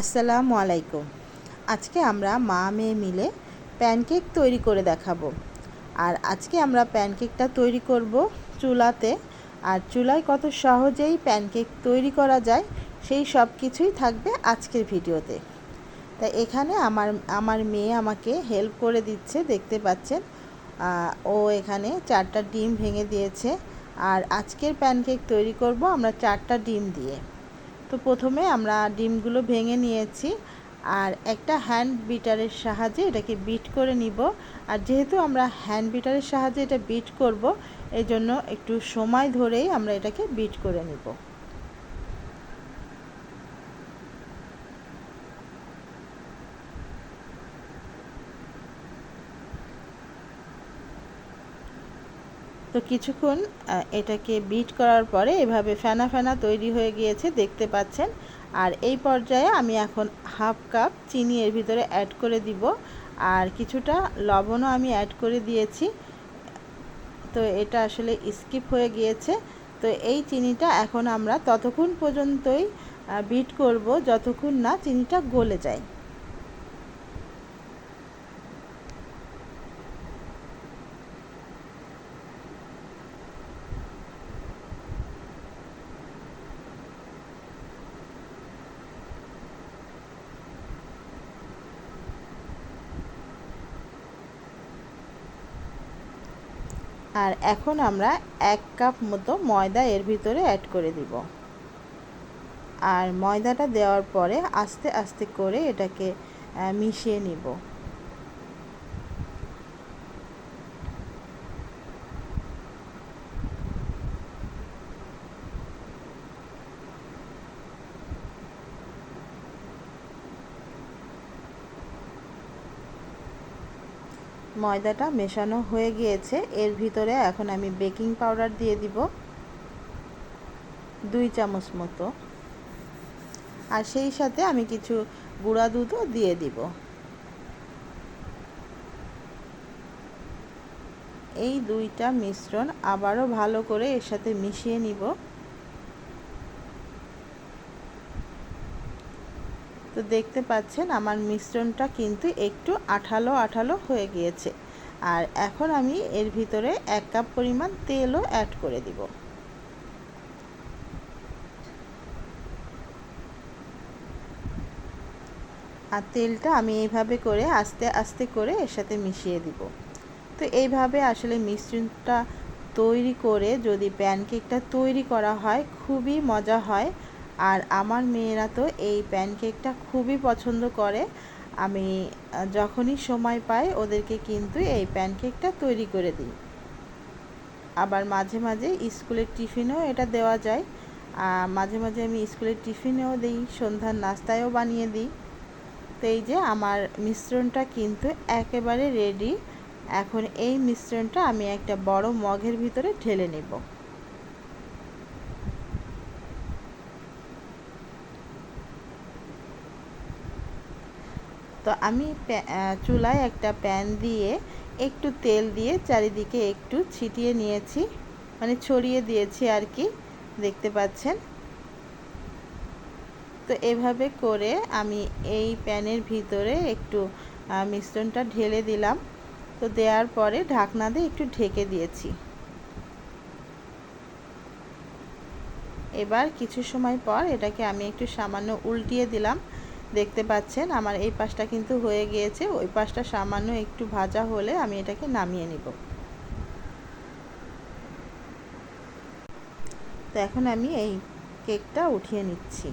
আসসালামু আলাইকুম। আজকে আমরা মা মেয়ে মিলে প্যানকেক তৈরি করে দেখাবো। আর আজকে আমরা প্যানকেকটা তৈরি করব চুলাতে। আর চুলায় কত সহজেই প্যানকেক তৈরি করা যায়, সেই সব কিছুই থাকবে আজকের ভিডিওতে। তাই এখানে আমার আমার মেয়ে আমাকে হেল্প করে দিচ্ছে, দেখতে পাচ্ছেন। ও এখানে চারটা ডিম ভেঙে দিয়েছে। আর আজকের প্যানকেক তৈরি করব আমরা চারটা ডিম দিয়ে। তো প্রথমে আমরা ডিমগুলো ভেঙে নিয়েছি আর একটা হ্যান্ড বিটারের সাহায্যে এটাকে বিট করে নিব। আর যেহেতু আমরা হ্যান্ড বিটারের সাহায্যে এটা বিট করব এই জন্য একটু সময় ধরেই আমরা এটাকে বিট করে নিব। তো কিছুক্ষণ এটাকে বিট করার পরে এভাবে ফেনা ফেনা তৈরি হয়ে গিয়েছে, দেখতে পাচ্ছেন। আর এই পর্যায়ে আমি এখন হাফ কাপ চিনি এর ভিতরে অ্যাড করে দিব। আর কিছুটা লবণও আমি অ্যাড করে দিয়েছি। তো এটা আসলে স্কিপ হয়ে গিয়েছে। তো এই চিনিটা এখন আমরা ততক্ষণ পর্যন্তই বিট করব, যতক্ষণ না চিনিটা গলে যায়। আর এখন আমরা এক কাপ মতো ময়দা এর ভিতরে অ্যাড করে দিব। আর ময়দাটা দেওয়ার পরে আস্তে আস্তে করে এটাকে মিশিয়ে নিব। ময়দাটা মেশানো হয়ে গিয়েছে। এর ভিতরে এখন আমি বেকিং পাউডার দিয়ে দিব। দুই চামচ মতো। আর সেই সাথে আমি কিছু গুঁড়া দুধও দিয়ে দিব। এই দুইটা মিশ্রণ আবারও ভালো করে এর সাথে মিশিয়ে নিব। তো দেখতে পাচ্ছেন আমার মিশ্রণটা কিন্তু একটু আঠালো আঠালো হয়ে গিয়েছে। আর এখন আমি এর ভিতরে এক কাপ পরিমাণ তেলও অ্যাড করে দিব। আর তেলটা আমি এইভাবে করে আস্তে আস্তে করে এর সাথে মিশিয়ে দিব। তো এইভাবে আসলে মিশ্রণটা তৈরি করে যদি প্যানকেকটা তৈরি করা হয়, খুবই মজা হয়। আর আমার মেয়েরা তো এই প্যানকেকটা খুবই পছন্দ করে। আমি যখনই সময় পাই ওদেরকে কিন্তু এই প্যানকেকটা তৈরি করে দিই। আবার মাঝে মাঝে স্কুলের টিফিনেও এটা দেওয়া যায়। মাঝে মাঝে আমি স্কুলের টিফিনেও দিই, সন্ধ্যার নাস্তায়ও বানিয়ে দিই। তো এই যে আমার মিশ্রণটা কিন্তু একেবারে রেডি এখন এই মিশ্রণটা আমি একটা বড় মগের ভিতরে ঢেলে নেব। তো আমি চুলায় একটা প্যান দিয়ে একটু তেল দিয়ে চারিদিকে একটু ছিটিয়ে নিয়েছি মানে ছড়িয়ে দিয়েছি আর কি, দেখতে পাচ্ছেন। তো এভাবে করে আমি এই প্যানের ভিতরে একটু মিশ্রণটা ঢেলে দিলাম। তো দেওয়ার পরে ঢাকনা দিয়ে একটু ঢেকে দিয়েছি। এবার কিছু সময় পর এটাকে আমি একটু সামান্য উল্টিয়ে দিলাম। দেখতে পাচ্ছেন, আমার এই পাশটা কিন্তু হয়ে গিয়েছে। ওই পাশটা সামান্য একটু ভাজা হলে আমি এটাকে নামিয়ে নিব। তো এখন আমি এই কেকটা উঠিয়ে নিচ্ছি।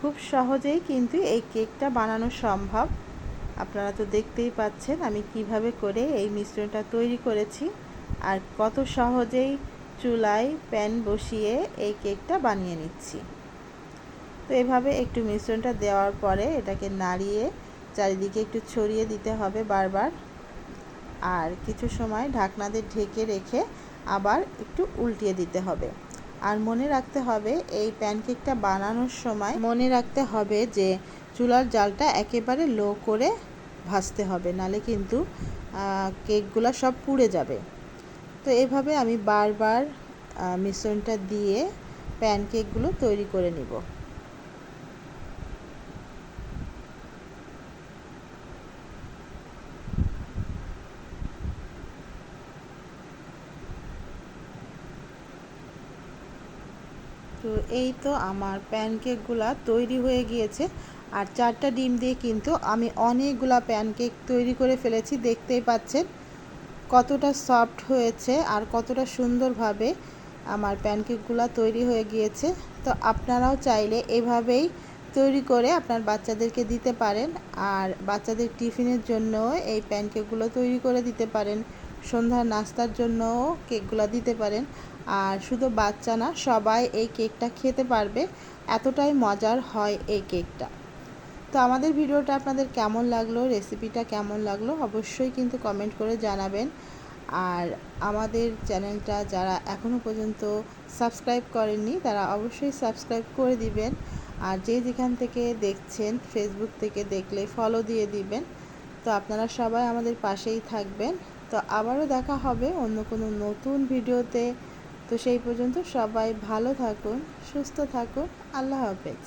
খুব সহজেই কিন্তু এই কেকটা বানানো সম্ভব। আপনারা তো দেখতেই পাচ্ছেন আমি কীভাবে করে এই মিশ্রণটা তৈরি করেছি। আর কত সহজেই চুলায় প্যান বসিয়ে এই কেকটা বানিয়ে নিচ্ছি। তো এভাবে একটু মিশ্রণটা দেওয়ার পরে এটাকে নাড়িয়ে চারিদিকে একটু ছড়িয়ে দিতে হবে বারবার। আর কিছু সময় ঢাকনাদের ঢেকে রেখে আবার একটু উল্টিয়ে দিতে হবে। আর মনে রাখতে হবে, এই প্যানকেকটা বানানোর সময় মনে রাখতে হবে যে চুলার জালটা একেবারে লো করে ভাজতে হবে, নালে কিন্তু কেকগুলো সব পুড়ে যাবে। তো এভাবে আমি বারবার মিশ্রণটা দিয়ে প্যানকেকগুলো তৈরি করে নিব। তো এই তো আমার প্যানকেকগুলা তৈরি হয়ে গিয়েছে। আর চারটা ডিম দিয়ে কিন্তু আমি অনেকগুলা প্যানকেক তৈরি করে ফেলেছি, দেখতেই পাচ্ছেন। কতটা সফট হয়েছে আর কতটা সুন্দরভাবে আমার প্যানকেকগুলো তৈরি হয়ে গিয়েছে। তো আপনারাও চাইলে এভাবেই তৈরি করে আপনার বাচ্চাদেরকে দিতে পারেন আর বাচ্চাদের টিফিনের জন্য এই প্যানকেকগুলো তৈরি করে দিতে পারেন। সন্ধ্যার নাস্তার জন্যও কেকগুলো দিতে পারেন। আর শুধু বাচ্চা না, সবাই এই কেকটা খেতে পারবে। এতটাই মজার হয় এই কেকটা। তো আমাদের ভিডিওটা আপনাদের কেমন লাগল রেসিপিটা কেমন লাগল, অবশ্যই কিন্তু কমেন্ট করে জানাবেন। আর আমাদের চ্যানেলটা যারা এখনও পর্যন্ত সাবস্ক্রাইব করেননি, তারা অবশ্যই সাবস্ক্রাইব করে দিবেন। আর যে যেখান থেকে দেখছেন ফেসবুক থেকে দেখলে ফলো দিয়ে দিবেন। তো আপনারা সবাই আমাদের পাশেই থাকবেন। তো আবারও দেখা হবে অন্য কোনো নতুন ভিডিওতে। তো সেই পর্যন্ত সবাই ভালো থাকুন, সুস্থ থাকুন। আল্লাহ হাফেজ।